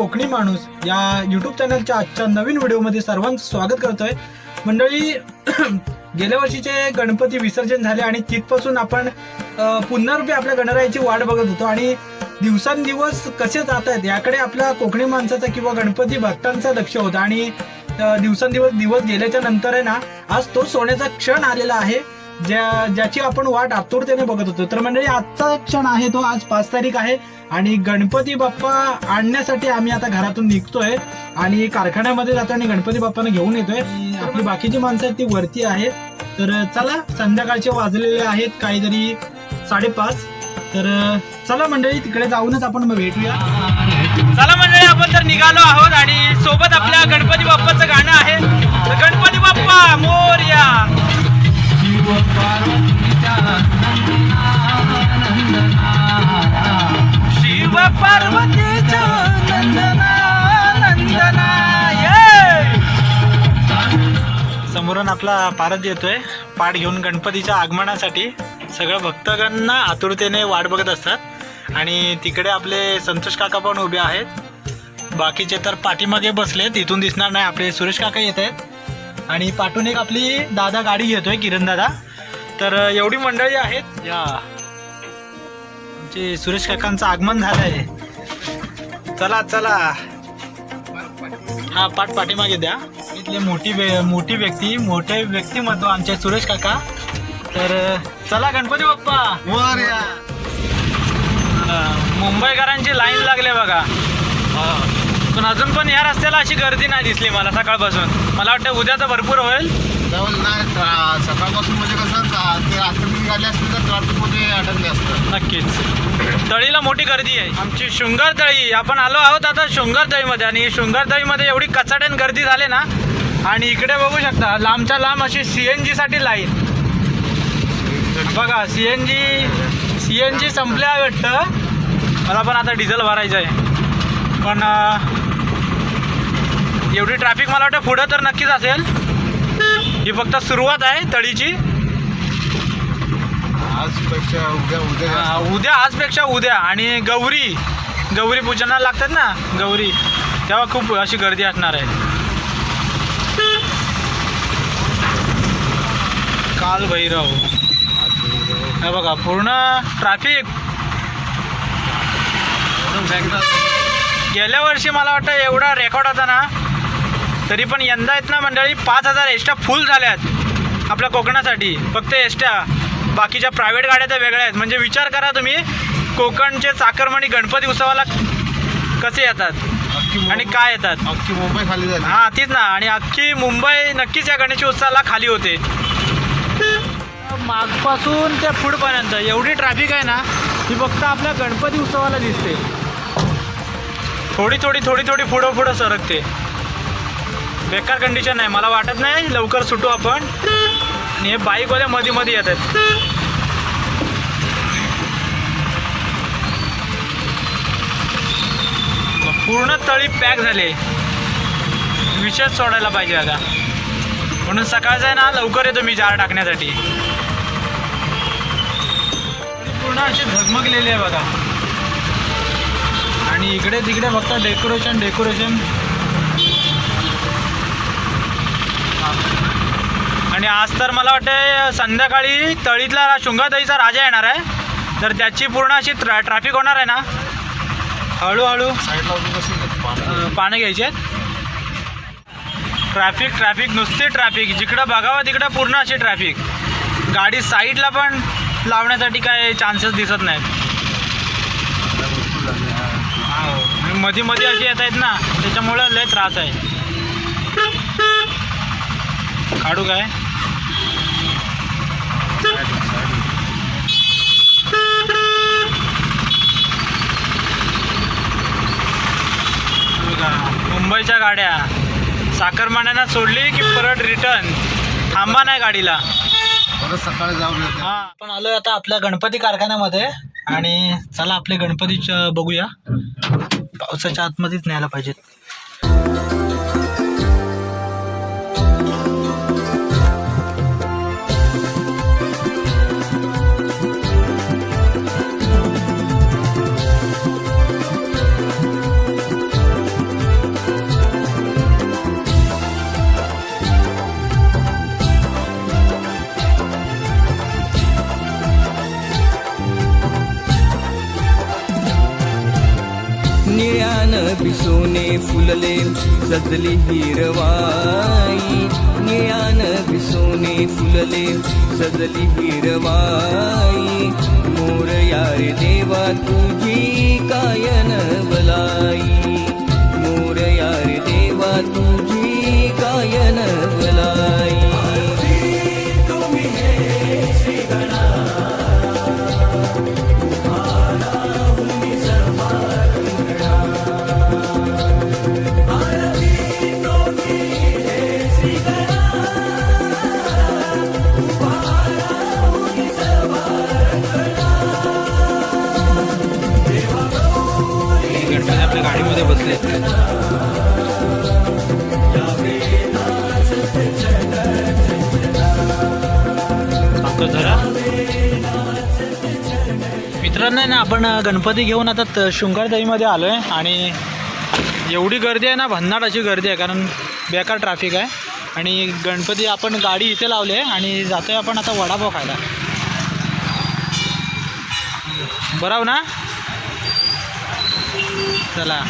कोकणी माणूस या युट्यूब चॅनलच्या आजच्या नवीन व्हिडिओमध्ये सर्वांचं स्वागत करतोय. मंडळी गेल्या वर्षीचे गणपती विसर्जन झाले आणि तिथपासून आपण पुन्हा आपल्या गणरायाची वाट बघत होतो. आणि दिवसांदिवस कसे जात आहेत याकडे आपल्या कोकणी माणसाचा किंवा गणपती भक्तांचं लक्ष होतं. आणि दिवसांदिवस दिवस गेल्याच्यानंतर आहे ना आज तो सोन्याचा क्षण आलेला आहे. ज्या ज्याची आपण वाट आतुरतेने बघत होतो. तर मंडळी आजचा क्षण आहे तो आज पाच तारीख आहे आणि गणपती बाप्पा आणण्यासाठी आम्ही आता घरातून निघतोय आणि कारखान्यामध्ये जातो आणि गणपती बाप्पाने घेऊन येतोय. आपली बाकीची माणसं आहेत ती वरती आहेत. तर चला संध्याकाळचे वाजलेले आहेत काहीतरी साडेपाच. तर चला मंडळी तिकडे जाऊनच आपण मग भेटूया. चला मंडळी आपण तर निघालो आहोत आणि सोबत आपल्या गणपती बाप्पाचं गाणं आहे. तर गणपती बाप्पा मोरया. शिव पार्वतीच्या नंदना नंदना समोरून आपला पारद येतोय. पाठ घेऊन गणपतीच्या आगमनासाठी सगळं भक्तगणांना आतुरतेने वाट बघत असतात. आणि तिकडे आपले संतोष काका पण उभे आहेत. बाकीचे तर पाठीमागे बसलेत. इथून दिसणार नाही. आपले सुरेश काका येत आहेत. आणि पाठून एक आपली दादा गाडी घेतोय किरण दादा. तर एवढी मंडळी आहेत. या. आमचे सुरेश काकांचं आगमन झालंय. चला चला. हा पाठ पाठीमागे द्या. इथले मोठी मोठी व्यक्ती मोठे व्यक्तिमत्व आमचे सुरेश काका. तर चला गणपती बाप्पा. मुंबईकरांची लाईन लागले बघा. पण अजून पण या रस्त्याला अशी गर्दी नाही दिसली मला सकाळपासून. मला वाटतं उद्या तर भरपूर होईल. नाही ट्रा- सकाळपासून म्हणजे कसं ते रात्री निघाले असते तर ट्रॅफिकमध्ये अडकले असतं नक्कीच. तळीला मोठी गर्दी आहे. आमची शृंगार तळी आपण आलो आहोत आता शृंगार तळीमध्ये आणि शृंगार तळीमध्ये एवढी कचाट्यान गर्दी झाली ना आणि इकडे बघू शकता लांबच्या लांब अशी सी एनसाठी लाईन. बघा C N G C N G संपल्या वाटतं. मला पण आता डिझेल भरायचं आहे. पण अं, एवढी ट्रॅफिक मला वाटतं पुढं तर नक्कीच असेल. ही फक्त सुरुवात आहे तळीची. आजपेक्षा उद्या उद्या उद्या आजपेक्षा उद्या. आणि गौरी गौरी पूजनाला लागतात ना? गौरी. तेव्हा खूप अशी गर्दी असणार आहे. काल भैरव. हे बघा पूर्ण ट्रॅफिक गेल्या वर्षी मला वाटतं एवढा रेकॉर्ड होता ना तरी पण यंदा आहेत ना मंडळी पाच हजार एसट्या फुल झाल्यात आपल्या कोकणासाठी. फक्त एसट्या बाकीच्या प्रायव्हेट गाड्या तर वेगळ्या आहेत. म्हणजे विचार करा तुम्ही कोकणचे चाकरमणी गणपती उत्सवाला कसे येतात? आणि काय येतात? अख्खी मुंबई खाली हा तीच ना. आणि अख्खी मुंबई नक्कीच या गणेश उत्सवाला खाली होते. मागपासून ते पुढपर्यंत एवढी ट्रॅफिक आहे ना ती फक्त आपल्या गणपती उत्सवाला दिसते. थोडी थोडी थोडी थोडी पुढं पुढं सरकते. बेकार कंडिशन आहे. मला वाटत नाही. लवकर सुटू आपण. आणि हे बाईकवाल्या मध्ये मध्ये येत आहेत. पूर्ण तळी पॅक झाले. विषयच सोडायला पाहिजे आता. म्हणून सकाळचं आहे ना लवकर येतो मी जार टाकण्यासाठी. पूर्ण अशी झगमगलेली आहे बघा. आणि इकडे तिकडे फक्त डेकोरेशन डेकोरेशन आणि आज तर मला वाटतं संध्याकाळी तळीतला शृंगातळीचा राजा येणार आहे. तर त्याची पूर्ण अशी ट्रा ट्रॅफिक होणार आहे ना. हळूहळू पाणी पानं घ्यायचे आहेत. ट्रॅफिक ट्रॅफिक नुसती ट्रॅफिक जिकडं बघावं तिकडं पूर्ण अशी ट्रॅफिक गाडी साईडला पण लावण्यासाठी काय चान्सेस दिसत नाहीत. आणि मध्ये मध्ये अशी येत आहेत ना त्याच्यामुळं लय त्रास आहे. काढू काय? मुंबईच्या गाड्या. साखरमान्यांना सोडली की परत रिटर्न थांबा नाही गाडीला. परत सकाळी जाऊन हा. आपण आलोय आता आपल्या गणपती कारखान्यामध्ये आणि चला आपले गणपती बघूया. पावसाच्या आतमध्येच न्यायला पाहिजेत. निळ्यान भिसोने फुलले सजली हिरवाई. निळ्यान भिसोने फुलले सजली हिरवाई. मोरया रे देवा तुझी कायन बलाई. मित्रांनो ना आपण गणपती घेऊन आता त- आलो आहे आणि एवढी गर्दी आहे ना भन्नाट अशी गर्दी आहे कारण बेकार ट्रॅफिक आहे. आणि गणपती आपण गाडी इथे लावली आहे आणि जातोय आपण आता वडापाव खायला. बराव ना? चला.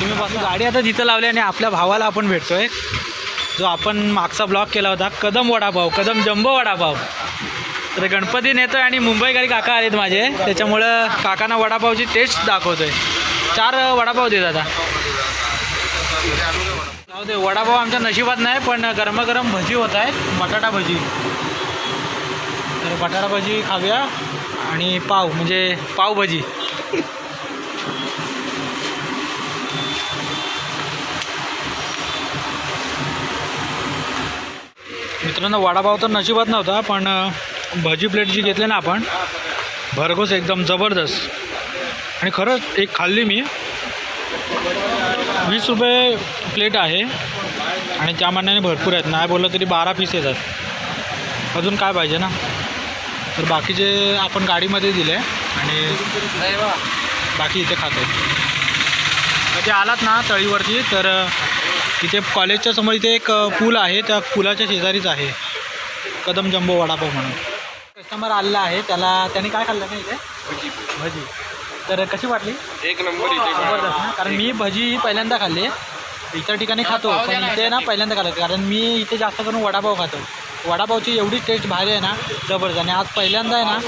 तुम्ही पासून गाडी आता तिथं लावली आणि आपल्या भावाला आपण भेटतोय. जो आपण मागचा ब्लॉग केला होता कदम वडापाव कदम जम्बो वडापाव. तर गणपती नेतोय आणि मुंबईकडे काका आलेत माझे. त्याच्यामुळं काकांना वडापावची टेस्ट दाखवतोय. चार वडापाव देत आता. जाऊ दे वडापाव आमच्या नशिबात नाही पण गरमागरम भजी होत आहेत. बटाटा भजी. तर बटाटा भजी खाऊया आणि पाव म्हणजे पावभाजी मित्रांनो वडापाव तर नशिबात नव्हता पण भजी प्लेट जी घेतली ना आपण भरघोस एकदम जबरदस्त. आणि खरंच एक खाल्ली मी. वीस रुपये प्लेट आहे आणि त्या मानाने भरपूर आहेत. नाही बोललं तरी बारा पीस येतात. अजून काय पाहिजे ना? तर बाकीचे आपण गाडीमध्ये दिले आणि बाकी इथे खातो. ते आलात ना तळीवरती तर इथे कॉलेजच्या समोर इथे एक पूल आहे. त्या पुलाच्या शेजारीच आहे. कदम जम्बो वडापाव म्हणून. कस्टमर आलेला आहे त्याला त्याने काय खाल्लं ना इथे भजी. तर कशी वाटली? एक नंबर जबरदस्त ना? कारण मी भजी पहिल्यांदा खाल्ली. इतर ठिकाणी खातो पण इथे ना पहिल्यांदा खाल्लं. कारण मी इथे जास्त करून वडापाव खातो. वडापावची एवढी टेस्ट भारी आहे ना जबरदस्त. आणि आज पहिल्यांदा आहे ना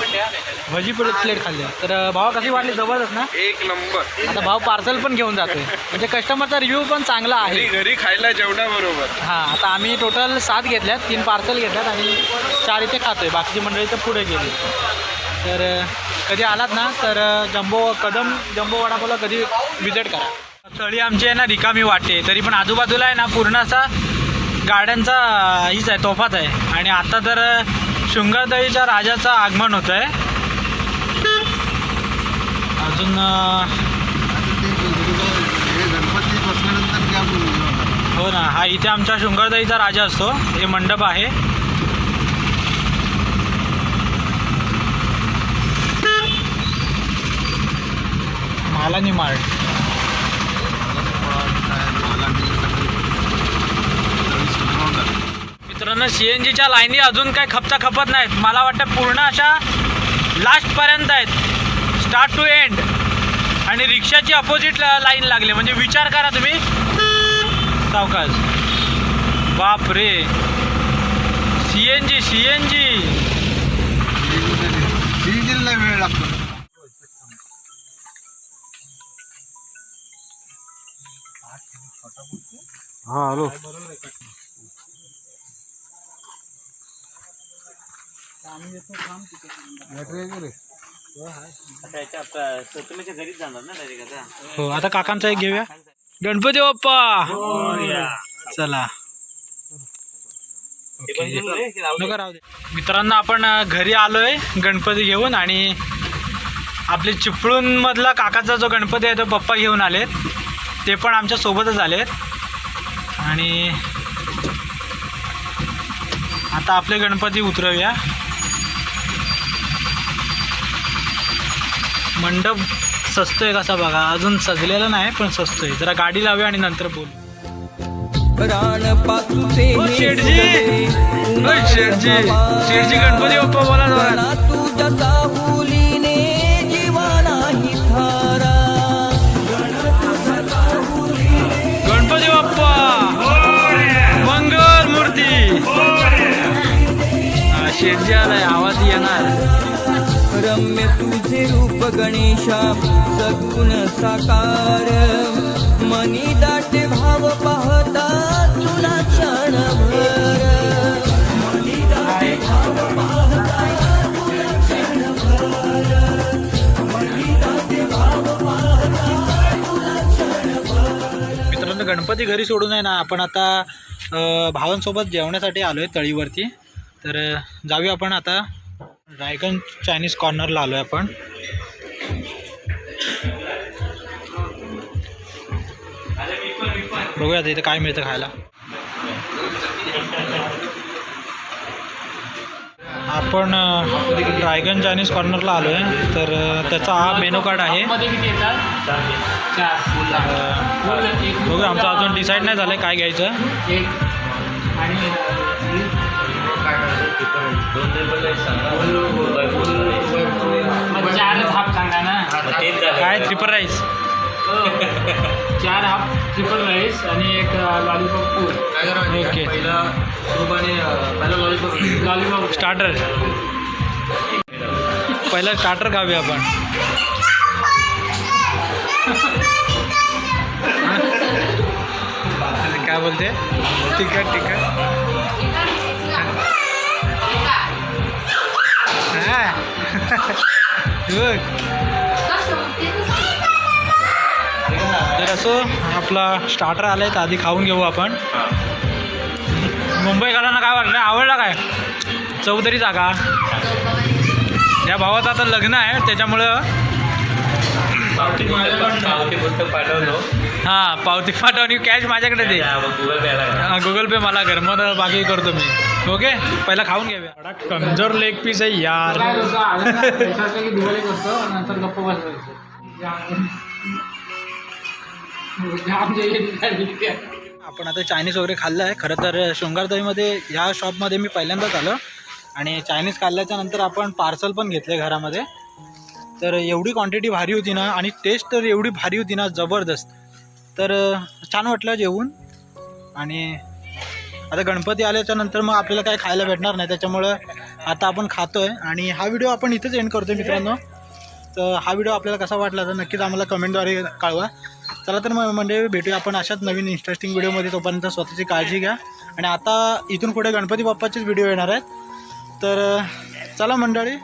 भजी प्लेट प्लेट खाल्ली तर भावा कशी वाटली जबरदस्त ना? एक नंबर. आता भाव पार्सल पण घेऊन जातोय. म्हणजे कस्टमरचा रिव्ह्यू पण चांगला आहे. घरी खायला जेवणाबरोबर हां आता आम्ही टोटल सात घेतल्यात तीन पार्सल घेतल्यात आणि चार इथे खातोय. बाकीची मंडळी तर पुढे गेली. तर कधी आलात ना तर जम्बो कदम जम्बो वडापावला कधी विजिट करा. तळी आमची आहे ना रिकामी वाटते तरी पण आजूबाजूला आहे ना पूर्ण असा गाड्यांचा हीच आहे तोफाच आहे. आणि आता तर अ, शृंगारदळीच्या राजाचं आगमन होतं आहे अजून हो ना हा इथे आमच्या शृंगारदईचा राजा असतो. हे मंडप आहे. मालानी मार्ट मित्रांनो सी एन जीच्या लाईनी अजून काही खपता खपत नाहीत. मला वाटतं पूर्ण अशा लास्टपर्यंत आहेत. स्टार्ट टू एंड आणि रिक्षाची अपोजिट लाईन लागली. म्हणजे विचार करा तुम्ही. सावकाश. बाप रे C N G C N G वेळ लागतो हा हॅलो. हो आता काकांचा एक घेऊया. गणपती बाप्पा! चला. मित्रांनो आपण घरी आलोय गणपती घेऊन आणि आपले चिपळूण मधला काकाचा जो गणपती आहे तो पप्पा घेऊन आलेत. ते पण आमच्या सोबतच आलेत. आणि आता आपले गणपती उतरवूया. मंडप सजतोय कसा बघा. अजून सजलेला नाही पण सजतोय. जरा गाडी लावूया आणि नंतर बोलू. शेठजी! शेठजी! शेठजी गणपती बाप्पा बोला गणपती बाप्पा! मंगल मूर्ती! शेठजी आलाय. आवाज येणार. रम्य तुझे रूप गणेशा सगुण साकार मनी दाटे भाव पाहता तुला क्षणभर मनी दाटे भाव पाहता तुला क्षणभर. मनी दाटे भाव पाहता तुला क्षणभर. मित्रांनो गणपती घरी सोडून आहे ना आपण आता भावांसोबत जेवण्यासाठी आलो आहे तळीवरती तर जाऊया आपण आता रायगन चायनीज कॉर्नरला आलो आहे आपण. बघूया आता इथे काय मिळतं खायला. आपण रायगन चायनीज कॉर्नरला आलो आहे तर त्याचा हा मेनू कार्ड आहे. बघूया आमचं अजून डिसाईड नाही झालं काय घ्यायचं. काय ट्रिपल राईस हो. चार हाफ ट्रिपल राईस आणि एक लॉलीपॉप करायचं ओके. पहिला सूप आणि अं, पहिला लॉलीपॉप लॉलीपॉप स्टार्टर पहिलं स्टार्टर खाऊया आपण. काय बोलते? तिखट तिखट. तर असो आपला स्टार्टर आलाय तर आधी खाऊन घेऊ आपण. मुंबईकरांना काय वाटलं? आवडला काय? चौधरी जागा. या भावाचं आता लग्न आहे त्याच्यामुळं हां पावती पाठव आणि कॅश माझ्याकडे दे. हां गुगल पे मला कर. मग बाकी करतो मी. ओके पहिला खाऊन घेऊया कमजोर लेग पीस आहे यार. आपण आता चायनीज वगैरे खाल्लं आहे. खरं तर शृंगारदईमध्ये ह्या शॉपमध्ये मी पहिल्यांदाच आलो. आणि चायनीज खाल्ल्याच्या नंतर आपण पार्सल पण घेतले घरामध्ये. तर एवढी क्वांटिटी भारी होती ना आणि टेस्ट तर एवढी भारी होती ना जबरदस्त. तर छान वाटलं जेवून. आणि आता गणपती आल्याच्यानंतर मग आपल्याला काय खायला भेटणार नाही त्याच्यामुळं आता आपण खातोय. आणि हा व्हिडिओ आपण इथेच एंड करतोय मित्रांनो. तर हा व्हिडिओ आपल्याला कसा वाटला तर नक्कीच आम्हाला कमेंटद्वारे कळवा. चला तर मग म्हणजे भेटूया आपण अशाच नवीन इंटरेस्टिंग व्हिडिओमध्ये तोपर्यंत स्वतःची काळजी घ्या. आणि आता इथून पुढे गणपती बाप्पाचेच व्हिडिओ येणार आहेत. तर चला मंडळी.